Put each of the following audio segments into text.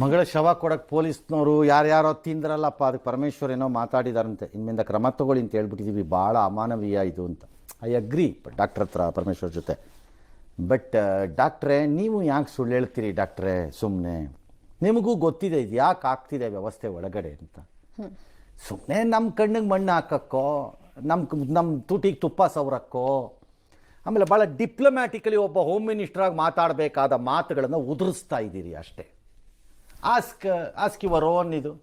ಮಗಳ ಶವ ಕೊಡಕ್ಕೆ ಪೊಲೀಸ್ನವರು ಯಾರ್ಯಾರೋ ತಿಂದ್ರಲ್ಲಪ್ಪ ಅದಕ್ಕೆ ಪರಮೇಶ್ವರ್ ಏನೋ ಮಾತಾಡಿದಾರಂತೆ. ಇನ್ಮಿಂದ ಕ್ರಮ ತಗೊಳ್ಳಿ ಅಂತ ಹೇಳ್ಬಿಟ್ಟಿದ್ದೀವಿ ಭಾಳ ಅಮಾನವೀಯ ಇದು ಅಂತ. ಐ ಅಗ್ರಿ ಡಾಕ್ಟರ್ ಹತ್ರ ಪರಮೇಶ್ವರ್ ಜೊತೆ. ಬಟ್ ಡಾಕ್ಟ್ರೇ ನೀವು ಯಾಕೆ ಸುಳ್ಳು ಹೇಳ್ತೀರಿ ಡಾಕ್ಟ್ರೇ ಸುಮ್ಮನೆ ನಿಮಗೂ ಗೊತ್ತಿದೆ ಇದು ಯಾಕೆ ಆಗ್ತಿದೆ ವ್ಯವಸ್ಥೆ ಒಳಗಡೆ ಅಂತ. ಸುಮ್ಮನೆ ನಮ್ಮ ಕಣ್ಣಿಗೆ ಮಣ್ಣು ಹಾಕಕ್ಕೋ ನಮ್ಮ ನಮ್ಮ ತುಟಿಗೆ ತುಪ್ಪ ಸವರಕ್ಕೋ ಆಮೇಲೆ ಭಾಳ ಡಿಪ್ಲೊಮ್ಯಾಟಿಕಲಿ ಒಬ್ಬ ಹೋಮ್ ಮಿನಿಸ್ಟ್ರಾಗಿ ಮಾತಾಡಬೇಕಾದ ಮಾತುಗಳನ್ನು ಉದುರಿಸ್ತಾ ಇದ್ದೀರಿ ಅಷ್ಟೇ. ಆಸ್ಕ್ ಆಸ್ಕ್ ಯುವರ್ ಓನ್ ಇದು.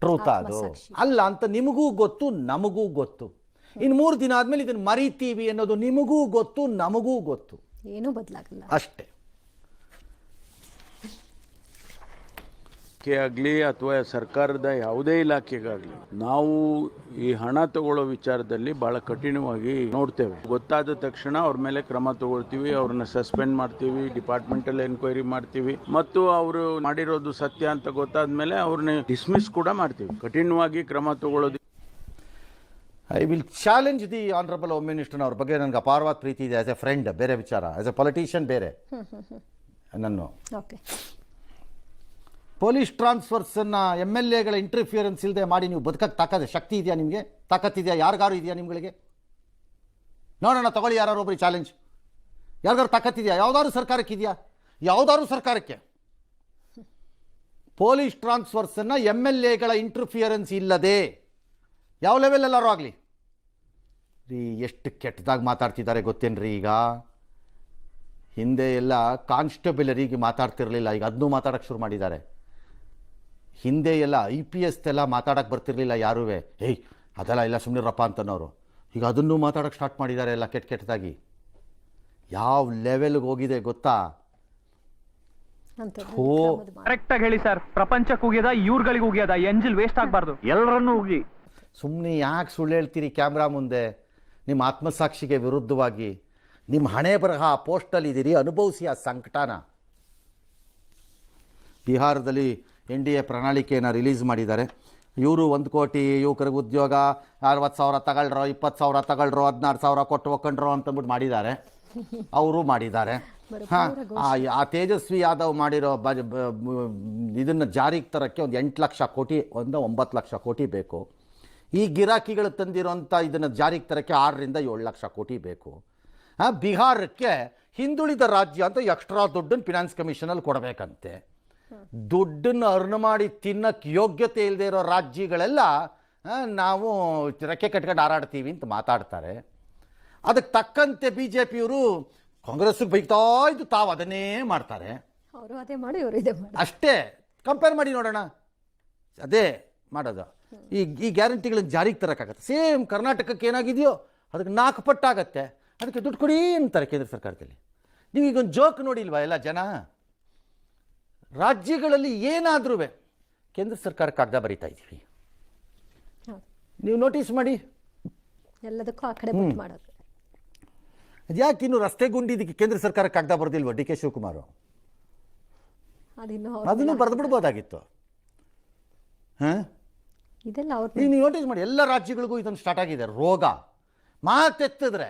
ಟ್ರೂತ್ ಅದು. ಅಲ್ಲ ಅಂತ ನಿಮಗೂ ಗೊತ್ತು ನಮಗೂ ಗೊತ್ತು. ಇನ್ನು ಮೂರು ದಿನ ಆದಮೇಲೆ ಇದನ್ನು ಮರಿತೀವಿ ಅನ್ನೋದು ನಿಮಗೂ ಗೊತ್ತು ನಮಗೂ ಗೊತ್ತು. ಏನೂ ಬದಲಾಗಲ್ಲ. ಅಷ್ಟೇ. ಇಲಾಖೆ ಆಗಲಿ ಅಥವಾ ಸರ್ಕಾರದ ಯಾವುದೇ ಇಲಾಖೆಗಾಗಲಿ ನಾವು ಈ ಹಣ ತಗೊಳ್ಳೋ ವಿಚಾರದಲ್ಲಿ ಬಹಳ ಕಠಿಣವಾಗಿ ನೋಡ್ತೇವೆ. ಗೊತ್ತಾದ ತಕ್ಷಣ ಅವ್ರ ಮೇಲೆ ಕ್ರಮ ತಗೊಳ್ತೀವಿ ಅವ್ರನ್ನ ಸಸ್ಪೆಂಡ್ ಮಾಡ್ತೀವಿ ಡಿಪಾರ್ಟ್ಮೆಂಟಲ್ಲಿ ಎನ್ಕ್ವೈರಿ ಮಾಡ್ತೀವಿ. ಮತ್ತು ಅವರು ಮಾಡಿರೋದು ಸತ್ಯ ಅಂತ ಗೊತ್ತಾದ ಮೇಲೆ ಅವ್ರನ್ನ ಡಿಸ್ಮಿಸ್ ಕೂಡ ಮಾಡ್ತೀವಿ. ಕಠಿಣವಾಗಿ ಕ್ರಮ ತಗೊಳ್ಳೋದು. I will challenge the honourable home minister ಅವ್ರ ಬಗ್ಗೆ. ನನಗೆ ಅಪಾರವಾದ ಪ್ರೀತಿ ಇದೆ ಆಸ್ ಎ ಫ್ರೆಂಡ್ ಬೇರೆ ವಿಚಾರ. ಆಸ್ ಎ ಪೊಲಿಟಿಷಿಯನ್ ಬೇರೆ. ನನ್ನ. ಓಕೆ ಪೊಲೀಸ್ ಟ್ರಾನ್ಸ್ಫರ್ಸನ್ನು ಎಂ ಎಲ್ ಎಗಳ ಇಂಟರ್ಫಿಯರೆನ್ಸ್ ಇಲ್ಲದೆ ಮಾಡಿ ನೀವು ಬದುಕಕ್ಕೆ ತಾಕದೆ, ಶಕ್ತಿ ಇದೆಯಾ ನಿಮಗೆ? ತಾಕತ್ತಿದೆಯಾ? ಯಾರಿಗಾರು ಇದೆಯಾ ನಿಮ್ಗಳಿಗೆ? ನೋಡೋಣ, ತಗೊಳ್ಳಿ ಯಾರು ಒಬ್ಬರಿಗೆ ಚಾಲೆಂಜ್ ಯಾರಿಗಾರು ತಾಕತ್ತಿದೆಯಾ? ಯಾವ್ದಾದ್ರು ಸರ್ಕಾರಕ್ಕೆ ಇದೆಯಾ? ಯಾವ್ದಾದ್ರು ಸರ್ಕಾರಕ್ಕೆ. ಪೊಲೀಸ್ ಟ್ರಾನ್ಸ್ಫರ್ಸನ್ನು ಎಂ ಎಲ್ ಎಗಳ ಇಂಟರ್ಫಿಯರೆನ್ಸ್ ಇಲ್ಲದೆ ಯಾವ ಲೆವೆಲ್ ಎಲ್ಲರೂ ಆಗಲಿ? ರೀ, ಎಷ್ಟು ಕೆಟ್ಟದಾಗಿ ಮಾತಾಡ್ತಿದ್ದಾರೆ ಗೊತ್ತೇನ್ರಿ ಈಗ? ಹಿಂದೆ ಎಲ್ಲ ಕಾನ್ಸ್ಟೇಬಲರಿಗೆ ಮಾತಾಡ್ತಿರಲಿಲ್ಲ, ಈಗ ಅದನ್ನೂ ಮಾತಾಡೋಕ್ಕೆ ಶುರು ಮಾಡಿದ್ದಾರೆ. ಹಿಂದೆ ಎಲ್ಲ ಐ ಪಿ ಎಸ್ ಎಲ್ಲ ಮಾತಾಡೋಕ್ಕೆ ಬರ್ತಿರ್ಲಿಲ್ಲ ಯಾರೂ ಏಯ್ ಅದೆಲ್ಲ ಇಲ್ಲ ಸುಮ್ಮನಿರಪ್ಪ ಅಂತನೋರು ಈಗ ಅದನ್ನೂ ಮಾತಾಡೋಕ್ಕೆ ಸ್ಟಾರ್ಟ್ ಮಾಡಿದ್ದಾರೆ ಎಲ್ಲ ಕೆಟ್ಟ ಕೆಟ್ಟದಾಗಿ. ಯಾವ ಲೆವೆಲ್ಗೆ ಹೋಗಿದೆ ಗೊತ್ತಾ? ಅಂತ ಥೋ. ಕ್ರಮದ ಕರೆಕ್ಟ್ ಆಗಿ ಹೇಳಿ ಸರ್ ಪ್ರಪಂಚಕ್ಕೆ ಉಗಿಯದ ಇವ್ರಗಳಿಗೆ ಉಗಿಯದ ಎಂಜಿಲ್ ವೇಸ್ಟ್ ಆಗಬಾರ್ದು. ಎಲ್ಲರನ್ನೂ ಹೋಗಿ. ಸುಮ್ಮನೆ ಯಾಕೆ ಸುಳ್ಳು ಹೇಳ್ತೀರಿ ಕ್ಯಾಮ್ರಾ ಮುಂದೆ? ನಿಮ್ಮ ಆತ್ಮಸಾಕ್ಷಿಗೆ ವಿರುದ್ಧವಾಗಿ. ನಿಮ್ಮ ಹಣೆ ಬರಹ ಆ ಪೋಸ್ಟಲ್ಲಿ ಇದ್ದೀರಿ ಅನುಭವಿಸಿ ಆ ಸಂಕಟನ. ಬಿಹಾರದಲ್ಲಿ ಎನ್ ಡಿ ಎ ಪ್ರಣಾಳಿಕೆಯನ್ನು ರಿಲೀಸ್ ಮಾಡಿದ್ದಾರೆ. ಇವರು ಒಂದು ಕೋಟಿ ಯುವಕರಿಗೆ ಉದ್ಯೋಗ ಅರವತ್ತು ಸಾವಿರ ತಗೊಳ್ರೋ ಇಪ್ಪತ್ತು ಸಾವಿರ ತಗೊಳ್ರೋ ಹದಿನಾರು ಸಾವಿರ ಕೊಟ್ಟು ಒಕ್ಕೊಂಡ್ರೋ ಅಂತಂದ್ಬಿಟ್ಟು ಮಾಡಿದ್ದಾರೆ. ಅವರು ಮಾಡಿದ್ದಾರೆ. ಹಾಂ ಆ ತೇಜಸ್ವಿ ಯಾದವ್ ಮಾಡಿರೋ ಬಜ್ ಇದನ್ನು ಜಾರಿಗೆ ತರೋಕ್ಕೆ ಒಂದು ಎಂಟು ಲಕ್ಷ ಕೋಟಿ ಒಂದು ಒಂಬತ್ತು ಲಕ್ಷ ಕೋಟಿ ಬೇಕು. ಈ ಗಿರಾಕಿಗಳು ತಂದಿರೋಂಥ ಇದನ್ನು ಜಾರಿಗೆ ತರೋಕ್ಕೆ ಆರರಿಂದ ಏಳು ಲಕ್ಷ ಕೋಟಿ ಬೇಕು. ಹಾಂ ಬಿಹಾರಕ್ಕೆ ಹಿಂದುಳಿದ ರಾಜ್ಯ ಅಂತ ಎಕ್ಸ್ಟ್ರಾ ದುಡ್ಡನ್ನು ಫಿನಾನ್ಸ್ ಕಮಿಷನಲ್ಲಿ ಕೊಡಬೇಕಂತೆ. ದುಡ್ಡನ್ನು ಅರ್ನ್ ಮಾಡಿ ತಿನ್ನಕ್ಕೆ ಯೋಗ್ಯತೆ ಇಲ್ಲದೆ ಇರೋ ರಾಜ್ಯಗಳೆಲ್ಲ ನಾವು ರೆಕ್ಕೆ ಕಟ್ಕೊಂಡು ಹಾರಾಡ್ತೀವಿ ಅಂತ ಮಾತಾಡ್ತಾರೆ. ಅದಕ್ಕೆ ತಕ್ಕಂತೆ ಬಿ ಜೆ ಪಿಯವರು ಕಾಂಗ್ರೆಸ್ಗೆ ಬೈತಾ ಇದ್ದು ತಾವು ಅದನ್ನೇ ಮಾಡ್ತಾರೆ. ಅವರು ಅದೇ ಮಾಡಿ ಇವರು ಇದೇ ಮಾಡಿ. ಅಷ್ಟೇ. ಕಂಪೇರ್ ಮಾಡಿ ನೋಡೋಣ. ಅದೇ ಮಾಡೋದು. ಈ ಈ ಗ್ಯಾರಂಟಿಗಳನ್ನ ಜಾರಿಗೆ ತರೋಕ್ಕಾಗತ್ತೆ. ಸೇಮ್ ಕರ್ನಾಟಕಕ್ಕೆ ಏನಾಗಿದೆಯೋ ಅದಕ್ಕೆ ನಾಲ್ಕು ಪಟ್ಟಾಗತ್ತೆ. ಅದಕ್ಕೆ ದುಡ್ಡು ಕೊಡಿ ಅಂತಾರೆ ಕೇಂದ್ರ ಸರ್ಕಾರದಲ್ಲಿ. ನೀವು ಒಂದು ಜೋಕ್ ನೋಡಿಲ್ವಾ ಎಲ್ಲ ಜನ? ರಾಜ್ಯಗಳಲ್ಲಿ ಏನಾದರೂ ಕೇಂದ್ರ ಸರ್ಕಾರ ಕಾಗದ ಬರಿತಾ ಇದ್ದೀವಿ. ನೀವು ನೋಟಿಸ್ ಮಾಡಿ. ಎಲ್ಲದಕ್ಕೂ ಆ ಕಡೆ ಮಾಡೋದು. ಅದ್ಯಾಕೆ ಇನ್ನು ರಸ್ತೆ ಗುಂಡಿದ್ದಕ್ಕೆ ಕೇಂದ್ರ ಸರ್ಕಾರ ಕಾಗದ ಬರೆದಿಲ್ವ ಡಿ ಕೆ ಶಿವಕುಮಾರ್ ಅದಿನ್ನು ಬರೆದು ಬಿಡ್ಬೋದಾಗಿತ್ತು ಹಾಂ? ಇದೆಲ್ಲ ನೀವು ನೋಟಿಸ್ ಮಾಡಿ. ಎಲ್ಲ ರಾಜ್ಯಗಳಿಗೂ ಇದೊಂದು ಸ್ಟಾರ್ಟ್ ಆಗಿದೆ. ರೋಗ. ಮಾತೆತ್ತಿದ್ರೆ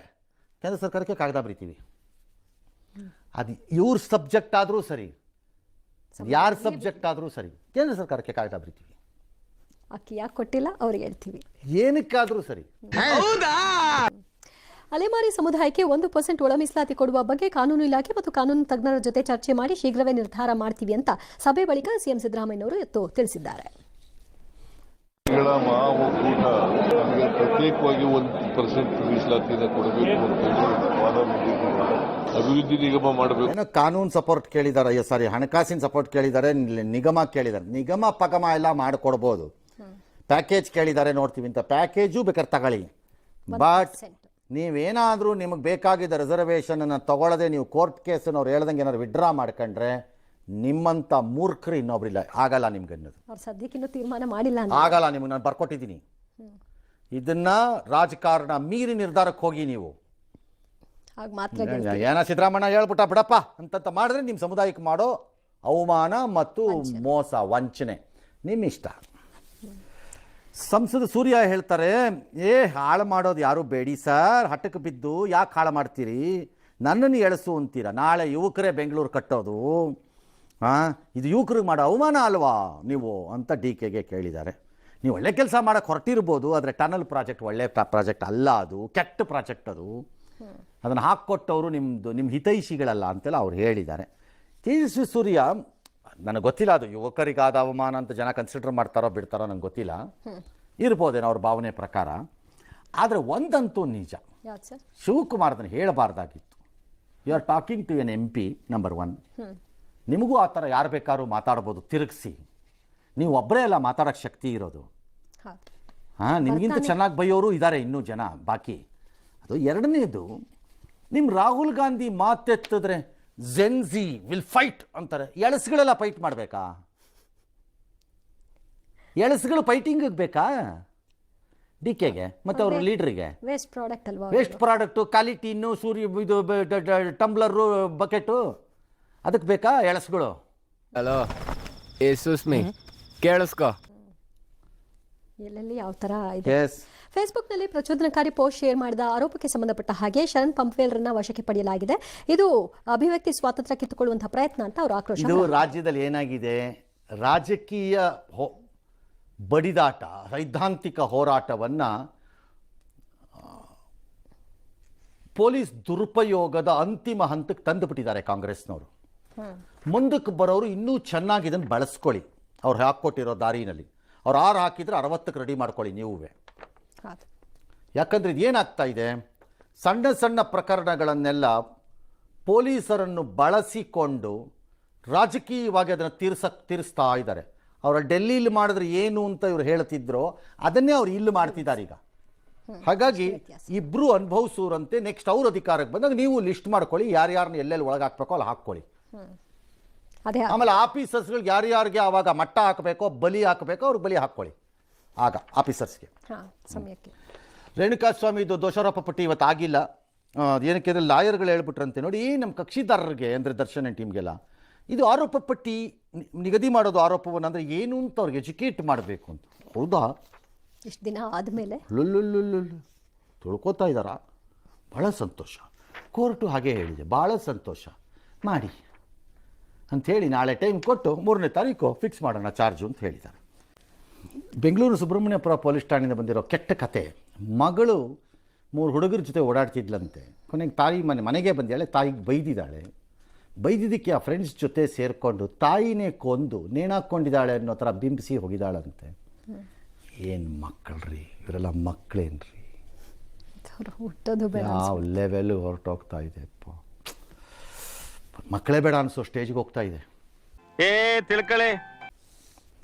ಕೇಂದ್ರ ಸರ್ಕಾರಕ್ಕೆ ಕಾಗದ ಬರಿತೀವಿ. ಅದು ಇವ್ರ ಸಬ್ಜೆಕ್ಟ್ ಆದರೂ ಸರಿ. ಯಾರ ಸಬ್ಜೆಕ್ಟ್ ಆದರೂ ಸರಿ ಕೇಂದ್ರ ಸರ್ಕಾರಕ್ಕೆ ಕಾಯ್ದಾ ಬರಿತೀವಿ ಅಕ್ಕಿ ಯಾಕೆ ಕೊಟ್ಟಿಲ್ಲ? ಅವ್ರಿಗೆ ಹೇಳ್ತೀವಿ. ಏನಕ್ಕಾದರೂ ಸರಿ. ಅಲೆಮಾರಿ ಸಮುದಾಯಕ್ಕೆ ಒಂದು ಪರ್ಸೆಂಟ್ ಒಳ ಮೀಸಲಾತಿ ಕೊಡುವ ಬಗ್ಗೆ ಕಾನೂನು ಇಲಾಖೆ ಮತ್ತು ಕಾನೂನು ತಜ್ಞರ ಜೊತೆ ಚರ್ಚೆ ಮಾಡಿ ಶೀಘ್ರವೇ ನಿರ್ಧಾರ ಮಾಡ್ತೀವಿ ಅಂತ ಸಭೆ ಬಳಿಕ ಸಿಎಂ ಸಿದ್ದರಾಮಯ್ಯನವರು ಎತ್ತು ತಿಳಿಸಿದ್ದಾರೆ. ಪ್ರತ್ಯೇಕವಾಗಿ ಒಂದು ಪರ್ಸೆಂಟ್ ಮೀಸಲಾತಿಯನ್ನು ಕೊಡಬೇಕು ಅಂತ ಹೇಳಿ ವಾದ ಮಂಡಿಸಿದ್ದಾರೆ. ಅಭಿವೃದ್ಧಿ ನಿಗಮ ಮಾಡಬೇಕು. ಏನೋ ಕಾನೂನು ಸಪೋರ್ಟ್ ಕೇಳಿದಾರೆ ಅಯ್ಯೋ ಸಾರಿ ಹಣಕಾಸಿನ ಸಪೋರ್ಟ್ ಕೇಳಿದ್ದಾರೆ ನಿಗಮ ಕೇಳಿದ್ದಾರೆ. ನಿಗಮ ಪಗಮ ಎಲ್ಲ ಮಾಡಿಕೊಡ್ಬೋದು. ಪ್ಯಾಕೇಜ್ ಕೇಳಿದ್ದಾರೆ ನೋಡ್ತೀವಿ. ಅಂತ ಪ್ಯಾಕೇಜು ಬೇಕಾದ್ರೆ ತಗೊಳ್ಳಿ. ಬಟ್ ನೀವೇನಾದರೂ ನಿಮಗೆ ಬೇಕಾಗಿದ್ದ ರಿಸರ್ವೇಷನನ್ನು ತಗೊಳ್ಳದೆ ನೀವು ಕೋರ್ಟ್ ಕೇಸನ್ನು ಅವ್ರು ಹೇಳ್ದಂಗೆ ಏನಾದ್ರು ವಿಡ್ರಾ ಮಾಡ್ಕೊಂಡ್ರೆ ನಿಮ್ಮಂಥ ಮೂರ್ಖರು ಇನ್ನೊಬ್ರಿಲ್ಲ. ಆಗಲ್ಲ ನಿಮ್ಗೆ ಅನ್ನೋದು. ಅವ್ರು ಸದ್ಯಕ್ಕಿನ್ನೂ ತೀರ್ಮಾನ ಮಾಡಿಲ್ಲ ಅಂತ ಆಗಲ್ಲ ನಿಮಗೆ ನಾನು ಬರ್ಕೊಟ್ಟಿದ್ದೀನಿ. ಇದನ್ನ ರಾಜಕಾರಣ ಮೀರಿ ನಿರ್ಧಾರಕ್ಕೆ ಹೋಗಿ ನೀವು. ಆಗ ಮಾತ್ರ ಗೆಲ್ತೀವಿ. ಏನ ಸಿದ್ದರಾಮಣ್ಣ ಹೇಳ್ಬಿಟ್ಟ ಬಿಡಪ್ಪ ಅಂತಂತ ಮಾಡಿದ್ರೆ ನಿಮ್ಮ ಸಮುದಾಯಕ್ಕೆ ಮಾಡೋ ಅವಮಾನ ಮತ್ತು ಮೋಸ ವಂಚನೆ. ನಿಮ್ಮ ಇಷ್ಟ ಸಂಸದ ಸೂರ್ಯ ಹೇಳ್ತಾರೆ ಏ ಹಾಳು ಮಾಡೋದು ಯಾರು ಬೇಡಿ ಸರ್. ಹಟ್ಟಕ್ಕೆ ಬಿದ್ದು ಯಾಕೆ ಹಾಳು ಮಾಡ್ತೀರಿ? ನನ್ನನ್ನು ಎಳಸು ಅಂತೀರ? ನಾಳೆ ಯುವಕರೇ ಬೆಂಗಳೂರು ಕಟ್ಟೋದು. ಹಾಂ ಇದು ಯುವಕರಿಗೆ ಮಾಡೋ ಅವಮಾನ ಅಲ್ವಾ ನೀವು? ಅಂತ ಡಿ ಕೆಗೆ ಕೇಳಿದ್ದಾರೆ. ನೀವು ಒಳ್ಳೆ ಕೆಲಸ ಮಾಡೋಕ್ಕೆ ಹೊರಟಿರ್ಬೋದು ಆದರೆ ಟನಲ್ ಪ್ರಾಜೆಕ್ಟ್ ಒಳ್ಳೆ ಪ್ರಾಜೆಕ್ಟ್ ಅಲ್ಲ ಅದು. ಕೆಟ್ಟ ಪ್ರಾಜೆಕ್ಟ್ ಅದು. ಅದನ್ನು ಹಾಕ್ಕೊಟ್ಟವರು ನಿಮ್ಮದು ನಿಮ್ಮ ಹಿತೈಷಿಗಳಲ್ಲ ಅಂತೆಲ್ಲ ಅವ್ರು ಹೇಳಿದ್ದಾರೆ. ತೇಜಸ್ವಿ ಸೂರ್ಯ ನನಗೆ ಗೊತ್ತಿಲ್ಲ ಅದು ಯುವಕರಿಗಾದ ಅವಮಾನ ಅಂತ ಜನ ಕನ್ಸಿಡರ್ ಮಾಡ್ತಾರೋ ಬಿಡ್ತಾರೋ ನನಗೆ ಗೊತ್ತಿಲ್ಲ. ಇರ್ಬೋದೇನೋ ಅವ್ರ ಭಾವನೆ ಪ್ರಕಾರ. ಆದರೆ ಒಂದಂತೂ ನಿಜ. ಶಿವಕುಮಾರ್ದನ್ನು ಹೇಳಬಾರ್ದಾಗಿತ್ತು. You are talking to N M P number one ನಿಮಗೂ ಆ ಥರ ಯಾರು ಬೇಕಾದ್ರೂ ಮಾತಾಡ್ಬೋದು ತಿರುಗಿಸಿ. ನೀವು ಒಬ್ಬರೇ ಅಲ್ಲ ಮಾತಾಡೋಕ್ಕೆ ಶಕ್ತಿ ಇರೋದು. ಹಾಂ ನಿಮಗಿಂತ ಚೆನ್ನಾಗಿ ಬೈಯೋರು ಇದ್ದಾರೆ ಇನ್ನೂ ಜನ ಬಾಕಿ. ಅದು ಎರಡನೇದು ನಿಮ್ಮ ರಾಹುಲ್ ಗಾಂಧಿ ಮಾತೆತ್ತಿದ್ರೆ ಜೆನ್ಜಿ ವಿಲ್ ಫೈಟ್ ಅಂತಾರೆ. ಎಳಸುಗಳೆಲ್ಲ ಫೈಟ್ ಮಾಡಬೇಕಾ? ಎಳಸುಗಳು ಫೈಟಿಂಗಿಗೆ ಬೇಕಾ? ಡಿ ಕೆಗೆ ಮತ್ತೆ ಅವ್ರ ಲೀಡ್ರಿಗೆ ವೇಸ್ಟ್ ಪ್ರಾಡಕ್ಟ್ ಅಲ್ವಾ ವೇಸ್ಟ್ ಪ್ರಾಡಕ್ಟು ಖಾಲಿ ಟಿನ್ನು ಸೂರ್ಯ ಇದು ಟಂಬ್ಲರು ಬಕೆಟು ಅದಕ್ಕೆ ಬೇಕಾ ಎಳಸುಗಳು ಹಲೋ ಏ ಸುಸ್ಮಿ ಕೇಳಿಸ್ಕೋ. ಎಲ್ಲೆಲ್ಲಿ ಯಾವ ಥರ ಇದೆ? ಎಸ್ ಫೇಸ್ಬುಕ್ನಲ್ಲಿ ಪ್ರಚೋದನಕಾರಿ ಪೋಸ್ಟ್ ಶೇರ್ ಮಾಡಿದ ಆರೋಪಕ್ಕೆ ಸಂಬಂಧಪಟ್ಟ ಹಾಗೆ ಶರಣ್ ಪಂಪ್ವೇಲ್ರನ್ನ ವಶಕ್ಕೆ ಪಡೆಯಲಾಗಿದೆ. ಇದು ಅಭಿವ್ಯಕ್ತಿ ಸ್ವಾತಂತ್ರ್ಯ ಕಿತ್ತುಕೊಳ್ಳುವಂತಹ ಪ್ರಯತ್ನ ಅಂತ ಅವರು ಆಕ್ರೋಶ ಇದು ರಾಜ್ಯದಲ್ಲಿ ಏನಾಗಿದೆ? ರಾಜಕೀಯ ಬಡಿದಾಟ ಸೈದ್ಧಾಂತಿಕ ಹೋರಾಟವನ್ನು ಪೊಲೀಸ್ ದುರುಪಯೋಗದ ಅಂತಿಮ ಹಂತಕ್ಕೆ ತಂದುಬಿಟ್ಟಿದ್ದಾರೆ ಕಾಂಗ್ರೆಸ್ನವರು. ಮುಂದಕ್ಕೆ ಬರೋರು ಇನ್ನೂ ಚೆನ್ನಾಗಿ ಇದನ್ನು ಬಳಸ್ಕೊಳ್ಳಿ. ಅವ್ರು ಹಾಕ್ಕೊಟ್ಟಿರೋ ದಾರಿನಲ್ಲಿ. ಅವ್ರು ಆರು ಹಾಕಿದ್ರೆ ಅರವತ್ತಕ್ಕೆ ರೆಡಿ ಮಾಡ್ಕೊಳ್ಳಿ ನೀವೇ. ಯಾಕಂದ್ರೆ ಇದೇನಾಗ್ತಾ ಇದೆ? ಸಣ್ಣ ಸಣ್ಣ ಪ್ರಕರಣಗಳನ್ನೆಲ್ಲ ಪೊಲೀಸರನ್ನು ಬಳಸಿಕೊಂಡು ರಾಜಕೀಯವಾಗಿ ಅದನ್ನು ತೀರ್ಸಕ್ಕೆ ತೀರಿಸ್ತಾ ಇದ್ದಾರೆ. ಅವರ ಡೆಲ್ಲಿಲಿ ಮಾಡಿದ್ರೆ ಏನು ಅಂತ ಇವ್ರು ಹೇಳ್ತಿದ್ರು ಅದನ್ನೇ ಅವ್ರು ಇಲ್ಲಿ ಮಾಡ್ತಿದ್ದಾರೆ ಈಗ. ಹಾಗಾಗಿ ಇಬ್ರು ಅನುಭವಿಸೋರಂತೆ ನೆಕ್ಸ್ಟ್ ಅವ್ರ ಅಧಿಕಾರಕ್ಕೆ ಬಂದಾಗ ನೀವು ಲಿಸ್ಟ್ ಮಾಡ್ಕೊಳ್ಳಿ ಯಾರ್ಯಾರನ್ನ ಎಲ್ಲೆಲ್ಲಿ ಒಳಗೆ ಹಾಕ್ಬೇಕೋ ಅಲ್ಲಿ ಹಾಕ್ಕೊಳ್ಳಿ. ಆಮೇಲೆ ಆಫೀಸರ್ಸ್ಗಳಿಗೆ ಯಾರ್ಯಾರಿಗೆ ಆವಾಗ ಮಟ್ಟ ಹಾಕಬೇಕೋ ಬಲಿ ಹಾಕಬೇಕೋ ಅವ್ರಿಗೆ ಬಲಿ ಹಾಕ್ಕೊಳ್ಳಿ. ಆಗ ಆಫೀಸರ್ಸ್ಗೆ. ಹಾ ಸಮಯಕ್ಕೆ. ರೇಣುಕಾಸ್ವಾಮಿದು ದೋಷಾರೋಪ ಪಟ್ಟಿ ಇವತ್ತು ಆಗಿಲ್ಲ. ಏನಕ್ಕೆ ಅಂದರೆ ಲಾಯರ್ಗಳು ಹೇಳ್ಬಿಟ್ರಂತೆ ನೋಡಿ ನಮ್ಮ ಕಕ್ಷಿದಾರರಿಗೆ ಅಂದರೆ ದರ್ಶನ ಟೀಮ್ಗೆಲ್ಲ ಇದು ಆರೋಪ ಪಟ್ಟಿ ನಿಗದಿ ಮಾಡೋದು ಆರೋಪವನ್ನು ಅಂದರೆ ಏನು ಅಂತ ಅವ್ರಿಗೆ ಎಜುಕೇಟ್ ಮಾಡಬೇಕು ಅಂತ. ಹೌದಾ? ಇಷ್ಟು ದಿನ ಆದಮೇಲೆ? ತುಳ್ಕೊತಾ ತಿಳ್ಕೊತಾ ಇದ್ದಾರಾ? ಭಾಳ ಸಂತೋಷ. ಕೋರ್ಟು ಹಾಗೆ ಹೇಳಿದೆ ಭಾಳ ಸಂತೋಷ. ಮಾಡಿ. ಅಂಥೇಳಿ ನಾಳೆ ಟೈಮ್ ಕೊಟ್ಟು ಮೂರನೇ ತಾರೀಕು ಫಿಕ್ಸ್ ಮಾಡೋಣ ಚಾರ್ಜು ಅಂತ ಹೇಳಿದ್ದಾರೆ. ಬೆಂಗಳೂರು ಸುಬ್ರಹ್ಮಣ್ಯಪುರ ಪೊಲೀಸ್ ಠಾಣೆಯಿಂದ ಬಂದಿರೋ ಕೆಟ್ಟ ಕತೆ. ಮಗಳು ಮೂರು ಹುಡುಗರ ಜೊತೆ ಓಡಾಡ್ತಿದ್ಲಂತೆ. ಕೊನೆಗೆ ತಾಯಿ ಮನೆ ಮನೆಗೆ ಬಂದಿದ್ದಾಳೆ ತಾಯಿಗೆ ಬೈದಿದ್ದಾಳೆ. ಬೈದಿದ್ದಕ್ಕೆ ಆ ಫ್ರೆಂಡ್ಸ್ ಜೊತೆ ಸೇರಿಕೊಂಡು ತಾಯಿನೇ ಕೊಂದು ನೇಣಾಕೊಂಡಿದ್ದಾಳೆ ಅನ್ನೋ ಥರ ಬಿಂಬಿಸಿ ಹೋಗಿದ್ದಾಳಂತೆ. ಏನು ಮಕ್ಕಳ್ರಿ? ಇವರೆಲ್ಲ ಮಕ್ಕಳೇನ್ರಿ ಯಾವ ಲೆವೆಲ್ ಹೊರಟೋಗ್ತಾ ಇದೆ ಮಕ್ಕಳೇ ಬೇಡ ಅನಿಸೋ ಸ್ಟೇಜ್ಗೆ ಹೋಗ್ತಾ ಇದೆ. ಏ ತಿಳ್ಕೊಳ್ಳಿ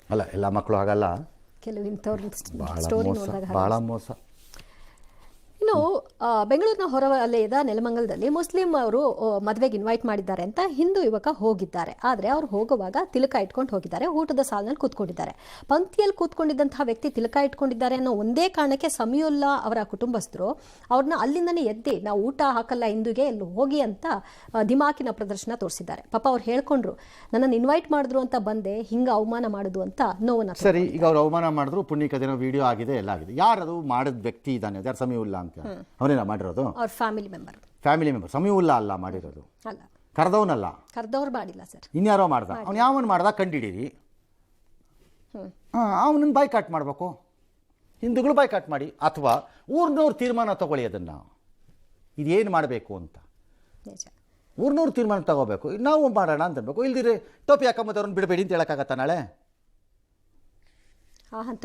ಅಲ್ಲ ಎಲ್ಲ ಮಕ್ಕಳು ಹಾಗಲ್ಲ. ಕೆಲವು ಇಂಥವ್ರ ಸ್ಟೋರಿ ನೋಡಿದಾಗ ಭಾಳ ಮೋಸ. ಬೆಂಗಳೂರಿನ ಹೊರವಲಯದ ನೆಲಮಂಗಲದಲ್ಲಿ ಮುಸ್ಲಿಂ ಅವರು ಮದುವೆಗೆ ಇನ್ವೈಟ್ ಮಾಡಿದ್ದಾರೆ ಅಂತ ಹಿಂದೂ ಯುವಕ ಹೋಗಿದ್ದಾರೆ. ಆದರೆ ಅವ್ರು ಹೋಗುವಾಗ ತಿಲಕ ಇಟ್ಕೊಂಡು ಹೋಗಿದ್ದಾರೆ, ಊಟದ ಸಾಲಿನಲ್ಲಿ ಕೂತ್ಕೊಂಡಿದ್ದಾರೆ. ಪಂಕ್ತಿಯಲ್ಲಿ ಕೂತ್ಕೊಂಡಿದ್ದಂತಹ ವ್ಯಕ್ತಿ ತಿಲಕ ಇಟ್ಕೊಂಡಿದ್ದಾರೆ ಅನ್ನೋ ಒಂದೇ ಕಾರಣಕ್ಕೆ ಸಮಿಯುಲ್ಲಾ ಅವರ ಕುಟುಂಬಸ್ಥರು ಅವ್ರನ್ನ ಅಲ್ಲಿಂದನೇ ಎದ್ದಿ, ನಾವು ಊಟ ಹಾಕಲ್ಲ ಹಿಂದೂಗೆ ಇಲ್ಲಿ ಹೋಗಿ ಅಂತ ದಿಮಾಕಿನ ಪ್ರದರ್ಶನ ತೋರಿಸಿದ್ದಾರೆ. ಪಾಪ ಅವ್ರು ಹೇಳ್ಕೊಂಡ್ರು, ನನ್ನನ್ನು ಇನ್ವೈಟ್ ಮಾಡಿದ್ರು ಅಂತ ಬಂದೆ, ಹಿಂಗ ಅವಮಾನ ಮಾಡುದು ಅಂತ ನೋವನ್ನ ಸರಿ, ಈಗ ಅವ್ರು ಅವಮಾನ ಮಾಡಿದ್ರು ಪುಣ್ಯಕದೇನೋ ವಿಡಿಯೋ ಆಗಿದೆ, ಎಲ್ಲ ಆಗಿದೆ. ಯಾರದು ಮಾಡಿದ ವ್ಯಕ್ತಿ ಇದ್ದಾನೆ, ಯಾರು ಸಮೀವುಲ್ಲಾ ಅಂತ? ಅವನೇನ ಮಾಡಿರೋದು? ಅವ್ರ family member family member Samiulla ಅಲ್ಲ ಮಾಡಿರೋದು. ಅಲ್ಲ. ಕರೆದವನಲ್ಲ ಕರ್ದವ್ರು ಮಾಡಿಲ್ಲ ಸರ್ ಇನ್ಯಾರೋ ಮಾಡ್ದ. ಅವ್ನು ಯಾವನ್ ಮಾಡ್ದ ಕಂಡಿಡೀರಿ. ಹಾಂ ಅವನನ್ನು ಬಾಯ್ಕಾಟ್ ಮಾಡಬೇಕು. ಹಿಂದೂಗಳು ಬಾಯ್ಕಾಟ್ ಮಾಡಿ. ಅಥವಾ ಊರ್ನವ್ರು ತೀರ್ಮಾನ ತಗೊಳ್ಳಿ ಅದನ್ನು. ಇದೇನು ಮಾಡಬೇಕು ಅಂತ. ನಿಜ. ಊರ್ನವ್ರು ತೀರ್ಮಾನ ತಗೋಬೇಕು. ನಾವು ಮಾಡೋಣ ಅಂತ ಅನ್ಬೇಕು ಇಲ್ದಿರೆ ಟೋಪಿ ಹಾಕೊಂಬತ್ತವ್ರನ್ನ ಬಿಡಬೇಡಿ ಅಂತ ಹೇಳೋಕ್ಕಾಗತ್ತಾ ನಾಳೆ?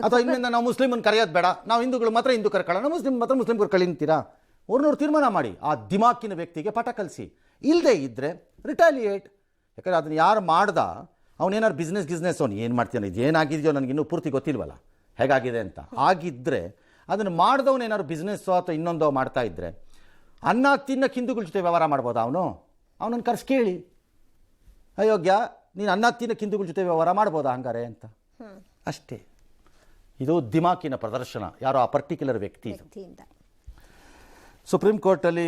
ಅಥವಾ ಇನ್ನಿಂದ ನಾವು ಮುಸ್ಲಿಮನ್ ಕರೆಯೋದು ಬೇಡ. ನಾವು ಹಿಂದೂಗಳು ಮಾತ್ರ ಹಿಂದೂ ಕರ್ಕೊಳ್ಳೋಣ ಮುಸ್ಲಿಮ್ ಮಾತ್ರ ಮುಸ್ಲಿಮ್ ಕರ್ಕೊಳ್ಳಿ ಅಂತೀರಾ ತೀರ್ಮಾನ ಮಾಡಿ. ಆ ದಿಮಾಕಿನ ವ್ಯಕ್ತಿಗೆ ಪಠ ಕಲಿಸಿ. ಇಲ್ಲದೆ ಇದ್ದರೆ ರಿಟಾಲಿಯೇಟ್ ಯಾಕಂದರೆ ಅದನ್ನ ಯಾರು ಮಾಡ್ದ ಅವನೇನಾರು ಬಿಸ್ನೆಸ್ ಗಿಸ್ನೆಸ್ ಅವ್ನು ಏನು ಮಾಡ್ತಾನೆ ಇದು ಏನಾಗಿದೆಯೋ ನನಗೆ ಇನ್ನೂ ಪೂರ್ತಿ ಗೊತ್ತಿಲ್ವಲ್ಲ. ಹೇಗಾಗಿದೆ ಅಂತ. ಆಗಿದ್ದರೆ ಅದನ್ನು ಮಾಡಿದವನು ಏನಾದ್ರು ಬಿಸ್ನೆಸ್ಸೋ ಅಥವಾ ಇನ್ನೊಂದೋ ಮಾಡ್ತಾ ಇದ್ದರೆ ಅನ್ನ ತಿನ್ನಕ್ಕೆ ಹಿಂದೂಗಳ ಜೊತೆ ವ್ಯವಹಾರ ಮಾಡ್ಬೋದಾ ಅವನು? ಅವನನ್ನು ಕರೆಸಿ ಕೇಳಿ. ಅಯೋಗ್ಯ ನೀನು ಅನ್ನ ತಿನ್ನಕ್ಕೆ ಹಿಂದೂಗಳ ಜೊತೆ ವ್ಯವಹಾರ ಮಾಡ್ಬೋದಾ ಹಂಗಾರೆ ಅಂತ. ಅಷ್ಟೇ. ಇದು ದಿಮಾಕಿನ ಪ್ರದರ್ಶನ ಯಾರೋ ಆ ಪರ್ಟಿಕ್ಯುಲರ್ ವ್ಯಕ್ತಿ ಇದು. ಸುಪ್ರೀಂ ಕೋರ್ಟಲ್ಲಿ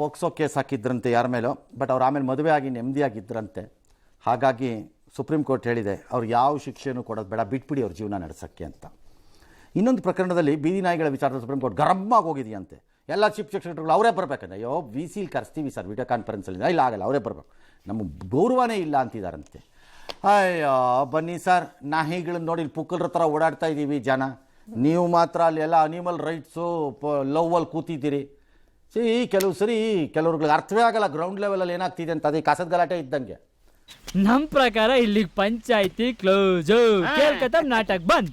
ಪೋಕ್ಸೋ ಕೇಸ್ ಹಾಕಿದ್ರಂತೆ ಯಾರ ಮೇಲೋ ಬಟ್ ಅವ್ರು ಆಮೇಲೆ ಮದುವೆ ಆಗಿ ನೆಮ್ಮದಿಯಾಗಿದ್ದರಂತೆ ಹಾಗಾಗಿ ಸುಪ್ರೀಂ ಕೋರ್ಟ್ ಹೇಳಿದೆ ಅವ್ರು ಯಾವ ಶಿಕ್ಷೆನೂ ಕೊಡೋದು ಬೇಡ ಬಿಟ್ಬಿಡಿ ಅವ್ರ ಜೀವನ ನಡೆಸೋಕ್ಕೆ ಅಂತ. ಇನ್ನೊಂದು ಪ್ರಕರಣದಲ್ಲಿ ಬೀದಿ ನಾಯಿಗಳ ವಿಚಾರದ ಸುಪ್ರೀಂ ಕೋರ್ಟ್ ಗರಮ್ಮಾಗಿ ಹೋಗಿದೆಯಂತೆ. ಎಲ್ಲ ಚೀಫ್ ಸೆಕ್ರೆಟರಿಗಳು ಅವರೇ ಬರಬೇಕಂದ್ರೆ ಅಯ್ಯೋ ವಿ ಸಿಲ್ ಕರೆಸ್ತೀವಿ ಸರ್ ವಿಡಿಯೋ ಕಾನ್ಫರೆನ್ಸಲ್ಲಿ ಇಲ್ಲ ಆಗಲ್ಲ ಅವರೇ ಬರಬೇಕು. ನಮ್ಮ ಗೌರವನೇ ಇಲ್ಲ ಅಂತಿದ್ದಾರಂತೆ ಅಯ್ಯೋ ಬನ್ನಿ ಸರ್. ನಾಯಿಗಳನ್ನ ನೋಡಿ ಇಲ್ಲಿ ಪುಕ್ಕಲ್ರ ಥರ ಓಡಾಡ್ತಾ ಇದ್ದೀವಿ ಜನ. ನೀವು ಮಾತ್ರ ಅಲ್ಲಿ ಎಲ್ಲ ಅನಿಮಲ್ ರೈಟ್ಸು ಲವ್ವಲ್ಲಿ ಕೂತಿದ್ದೀರಿ. ಸಿ ಕೆಲವು ಸರಿ ಕೆಲವ್ರಿಗೆ ಅರ್ಥವೇ ಆಗಲ್ಲ. ಗ್ರೌಂಡ್ ಲೆವೆಲಲ್ಲಿ ಏನಾಗ್ತಿದೆ ಅಂತ. ಅದೇ ಕಸದ ಗಲಾಟೆ ಇದ್ದಂಗೆ. ನಮ್ಮ ಪ್ರಕಾರ ಇಲ್ಲಿಗೆ ಪಂಚಾಯತಿ ಕ್ಲೋಸು ಕೇಳ್ಕತ್ತ ನಾಟಕ ಬಂದ್.